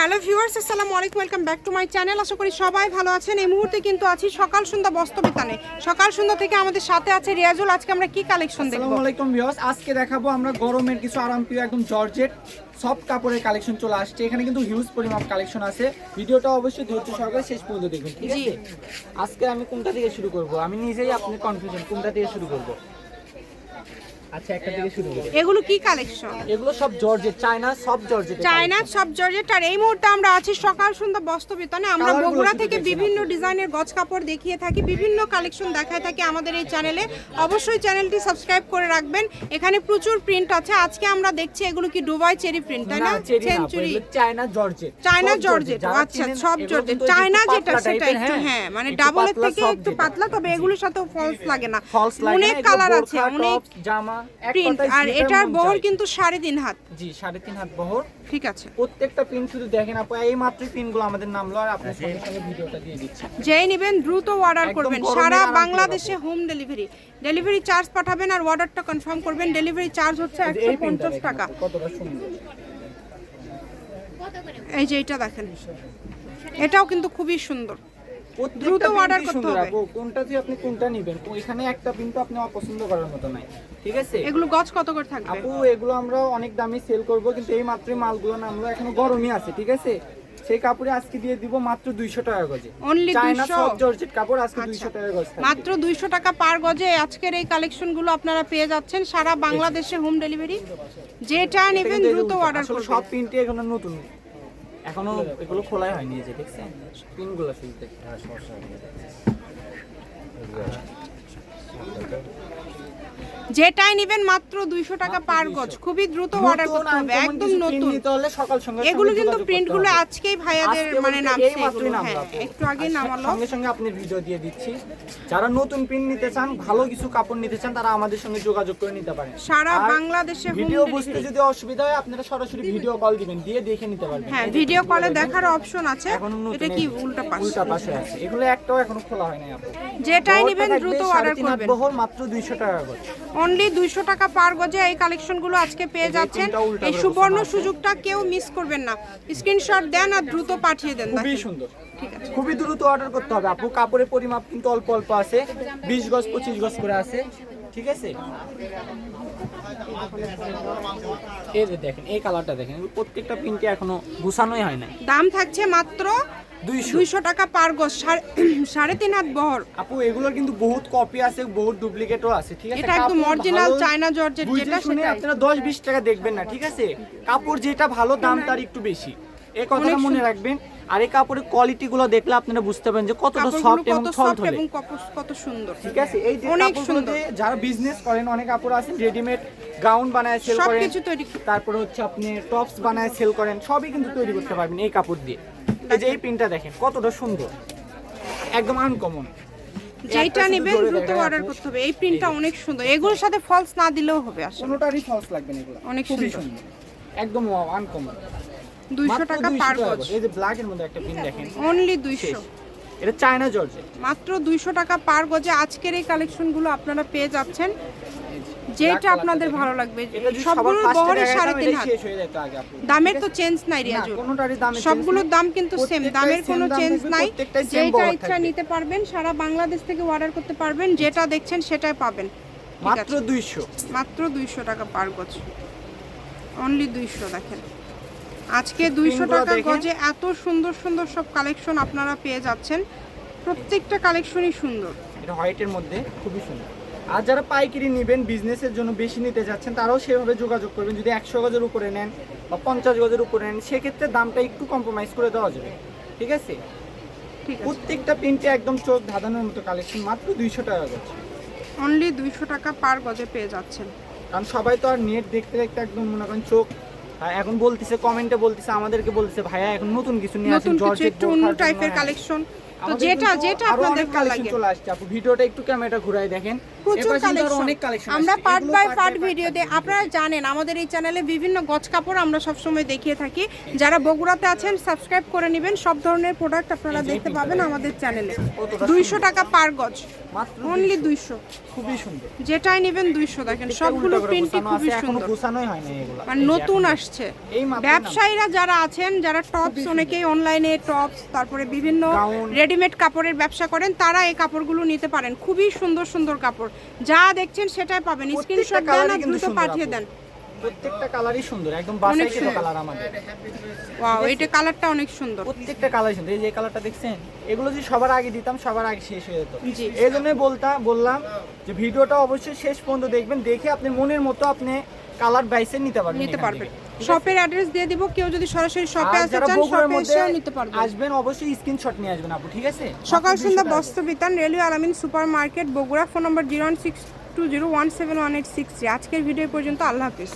Hello viewers আসসালামু আলাইকুম welcome back to my channel. আশা করি সবাই ভালো আছেন। এই মুহূর্তে কিন্তু আছি সকাল সন্ধ্যা বস্তবিতানে সকাল সন্ধ্যা থেকে আমাদের সাথে আছে রিয়াজুল। আজকে আমরা কি কালেকশন দেখব? আসসালামু আলাইকুম ভিউয়ার্স আজকে দেখাবো আমরা গরমের কিছু আরাম আরামপ্রিয় একদম জর্জেট সফট কাপড়ের কালেকশন চলে আসছে। এখানে কিন্তু হিউজ পরিমাণ কালেকশন আছে। ভিডিওটা অবশ্যই ধৈর্য সহকারে শেষ পর্যন্ত দেখবেন ঠিক। আছে? আজকে আমি কোনটা থেকে শুরু করব? আমি নিজেই আপনি কনফিউশন কোনটা থেকে শুরু করব? আচ্ছা একটা থেকে শুরু করি। এগুলো কি কালেকশন এগুলো সব জর্জেট চায়না সব জর্জেট চায়না সব জর্জেট। আর এই মুহূর্তে আমরা আছি সকাল সন্ধ্যা বস্তবিতানে আমরা কালারগুলো বগুড়া থেকে বিভিন্ন ডিজাইনের গজ কাপড় দেখিয়ে থাকি বিভিন্ন কালেকশন দেখায় থাকি আমাদের এই চ্যানেলে অবশ্যই চ্যানেলটি সাবস্ক্রাইব করে রাখবেন। এখানে প্রচুর প্রিন্ট আছে। আজকে আমরা দেখছি এগুলো কি দুবাই চেরি প্রিন্ট তাই না? Century China georgette. China georgette আচ্ছা সব জর্জেট। চায়না যেটা সেটা একটু হ্যাঁ মানে ডাবলের থেকে একটু পাতলা তবে এগুলোর সাথেও ফলস লাগে না। অনেক কালার আছে অনেক জামা প্রিন্ট আর এটার বহর কিন্তু সাড়ে তিন হাত। জি সাড়ে তিন হাত বহর। ঠিক আছে। প্রত্যেকটা পিন শুধু দেখেন আপু এই মাত্র পিনগুলো আমাদের নামলো আর আপনি সঙ্গে সঙ্গে ভিডিওটা দিয়ে দিচ্ছি। যেই নেবেন দ্রুত অর্ডার করবেন। সারা বাংলাদেশে হোম ডেলিভারি ডেলিভারি চার্জ পাঠাবেন আর অর্ডারটা কনফার্ম করবেন। ডেলিভারি চার্জ হচ্ছে একশো পঞ্চাশ টাকা। আপু, কতটা সুন্দর। এই যে এটা দেখেন। এটাও কিন্তু খুবই সুন্দর। দ্রুত পিনই করতে হবে। কোনটা দিয়ে আপনি কোনটা নেবেন। এখানে একটা পিন আপনি অপছন্দ করার মতো নাই। ঠিক আছে? এগুলো গজ কত করে থাকবে? আপু এগুলো আমরা অনেক দামে সেল করব কিন্তু এই মাত্রই মালগুলো নামলো এখনও গরমই আছে ঠিক আছে? সেই কাপড়ে আজকে দিয়ে দিব মাত্র 200 টাকা গজে। চায়না 200? জর্জেট কাপড় আজকে আচ্ছা। 200 টাকা গজ মাত্র দুইশো টাকা পার গজে আজকের এই কালেকশনগুলো আপনারা পেয়ে যাচ্ছেন সারা বাংলাদেশে হোম ডেলিভারি যেটা নেবেন দ্রুত। অর্ডার করবেন। সব পিনটি এখনও নতুন। এখনও এগুলো খোলাই হয়নি যে দেখছেন? পিনগুলো শুধু দেখেন যেটাই নেবেন মাত্র দুইশো টাকা পার গজ। খুবই দ্রুত অর্ডার করতে হবে একদম নতুন। এগুলো কিন্তু যোগাযোগ প্রিন্টগুলো আজকেই ভাইয়াদের মানে নামছে এগুলো। হ্যাঁ একটু আগে নামালো। সঙ্গে সঙ্গে আপনি ভিডিও দিয়ে দিচ্ছি। যারা নতুন পিন নিতে চান ভালো কিছু কাপড় নিতে চান তারা আমাদের সঙ্গে যোগাযোগ করে নিতে পারেন। সারা বাংলাদেশে ভিডিও বুঝতে যদি অসুবিধা হয় আপনারা সরাসরি ভিডিও কল দিবেন দিয়ে দেখে নিতে পারবেন। হ্যাঁ ভিডিও কলে দেখার অপশন আছে। এটা কি উল্টা পাশ? উল্টা পাশে আছে। এগুলো একটাও এখনও খোলা হয় নাই। আপু যেটাই নেবেন দ্রুত অর্ডার করবেন। বহর মাত্র 200 টাকা করে অনলি দুইশো টাকা পার গজে এই কালেকশনগুলো আজকে পেয়ে যাচ্ছেন। এই সুবর্ণ সুযোগটা কেউ মিস করবেন না। স্ক্রিনশট দেন আর দ্রুত পাঠিয়ে দেন খুবই। সুন্দর। খুবই দ্রুত অর্ডার করতে হবে। আপু কাপড়ের পরিমাপ কিন্তু অল্প অল্প আছে। বিশ গজ পঁচিশ গজ করে আছে। ঠিক আছে? এই যে দেখেন এই কালারটা দেখেন। প্রত্যেকটা প্রিন্টে এখনও গুছানোই হয় না দাম থাকছে মাত্র দুইশো। টাকা পার গজ সাড়ে- সাড়ে তিন হাত বহর। আপু এগুলোর কিন্তু বহুত কপি আছে বহুত ডুপ্লিকেটও আছে ঠিক আছে? এটা একদম অরিজিনাল চায়না জর্জেট যেটা শুনে আপনারা দশ বিশ টাকা দেখবেন না ঠিক আছে? কাপড় যেটা ভালো দাম তার একটু বেশি। এই কথাটা মনে রাখবেন। আর এই কাপড়ের কোয়ালিটি গুলো দেখলে আপনারা বুঝতে পারেন যে কতটা সফট এবং সফট এবং কত- সুন্দর। ঠিক আছে? এই যে কাপড়গুলো যারা বিজনেস করেন অনেক কাপড় আছে রেডিমেড গাউন বানায় সেল করেন। সবকিছু তৈরি। তারপরে হচ্ছে আপনি টপস বানায় সেল করেন সবই কিন্তু তৈরি করতে পারবেন এই কাপড় দিয়ে। এই যে এই প্রিন্টটা দেখেন কতটা সুন্দর। একদম আনকমন যেটা নেবেন দ্রুত অর্ডার করতে হবে। এই প্রিন্টটা অনেক সুন্দর। এগুলোর সাথে ফলস না দিলেও হবে আসলে। কোনোটারই ফলস লাগবে না এগুলো। অনেক। সুন্দর। একদম আনকমন দুইশো টাকা পার গজ। এই যে ব্ল্যাক এর মধ্যে একটা প্রিন্ট দেখেন। অনলি শেষ। দুইশো। এটা চায়না জর্জেট মাত্র দুইশো টাকা পার গজে আজকের এই কালেকশনগুলো আপনারা পেয়ে যাচ্ছেন। যেটা আপনাদের ভালো লাগবে। সবগুলোর বহরে সাড়ে তিন হাত। দামের তো চেঞ্জ নাই রিয়াজুল সবগুলোর দাম কিন্তু সেম দামের কোনো চেঞ্জ নাই। যেটা ইচ্ছা নিতে পারবেন সারা বাংলাদেশ থেকে অর্ডার করতে পারবেন যেটা দেখছেন সেটাই পাবেন। মাত্র দুইশো। মাত্র দুইশো টাকা পার গজ। অনলি দুইশো দেখেন। আজকে দুইশো টাকা। গজে এত সুন্দর সুন্দর সব কালেকশন আপনারা পেয়ে যাচ্ছেন। প্রত্যেকটা কালেকশনই সুন্দর। এটা হোয়াইটের মধ্যে খুবই সুন্দর। আর যারা পাইকারি নেবেন বিজনেসের জন্য বেশি নিতে যাচ্ছেন তারাও সেভাবে যোগাযোগ করবেন। যদি একশো গজের উপরে নেন বা পঞ্চাশ গজের উপরে নেন সেক্ষেত্রে দামটা একটু কম্প্রোমাইজ করে দেওয়া যাবে। ঠিক আছে? ঠিক প্রত্যেকটা প্রিন্টে একদম চোখ ধাঁধানোর মতো কালেকশন মাত্র দুইশো টাকা গজ। অনলি দুইশো টাকা পার গজে পেয়ে যাচ্ছেন। কারণ সবাই তো আর নেট দেখতে দেখতে একদম মনে করেন চোখ এখন বলতেছে কমেন্টে বলতিছে আমাদেরকে বলতেছে ভাইয়া এখন নতুন কিছু নিয়ে আসেন নতুন কিছু একটু অন্য টাইপের কালেকশন আমাদের যেটা- যেটা আরও আপনাদের ভালো লাগে। চলে আসছে আপু। ভিডিওটা একটু ক্যামেরাটা ঘুরাই দেখেন। প্রচুর আরও কালেকশন অনেক কালেকশন আমরা পার্ট বাই পার্ট ভিডিওতে আপনারা জানেন আমাদের এই চ্যানেলে বিভিন্ন গজ কাপড় আমরা সবসময় দেখিয়ে থাকি। যারা বগুড়াতে আছেন সাবস্ক্রাইব করে নেবেন। সব ধরনের প্রোডাক্ট আপনারা দেখতে পাবেন আমাদের চ্যানেলে কতটা দুইশো টাকা পার গজ অনলি দুইশো। খুবই সুন্দর। যেটাই নেবেন দুইশো দেখেন। সবগুলো প্রিন্টই খুবই সুন্দর। গোছানোই হয় না এগুলো। মানে নতুন আসছে। ব্যবসায়ীরা যারা আছেন যারা টপস অনেকেই অনলাইনে টপস তারপরে বিভিন্ন। রেডিমেড কাপড়ের ব্যবসা করেন তারা এই কাপড়গুলো নিতে পারেন। খুবই সুন্দর সুন্দর কাপড়। যা দেখছেন সেটাই পাবেন। স্ক্রিনশট দেন আর দ্রুত পাঠিয়ে দেন। প্রত্যেকটা কালারই সুন্দর একদম সুন্দর। কালার আমাদের। ওয়াও এটা কালারটা অনেক সুন্দর। প্রত্যেকটা কালার সুন্দর। এই যে কালারটা দেখছেন এগুলো যদি সবার আগে দিতাম সবার আগে শেষ হয়ে যেত। এই জন্যই বলতাম বললাম যে ভিডিওটা অবশ্যই শেষ পর্যন্ত দেখবেন দেখে আপনি মনের মতো আপনি কালার বাইসে নিতে পারবেন নিতে পারবেন? শপের অ্যাড্রেস দিয়ে দিব কেউ যদি সরাসরি শপে আসতে চান শপে এসেও নিতে পারবেন। আসবেন অবশ্যই স্ক্রিনশট নিয়ে আসবেন আপু ঠিক আছে? সকাল সন্ধ্যা 200 বস্ত্র বিতান railway Alamin super market Bogura phone number zero one six two zero one seven one eight six আজকের ভিডিও পর্যন্ত আল্লাহ হাফিজ।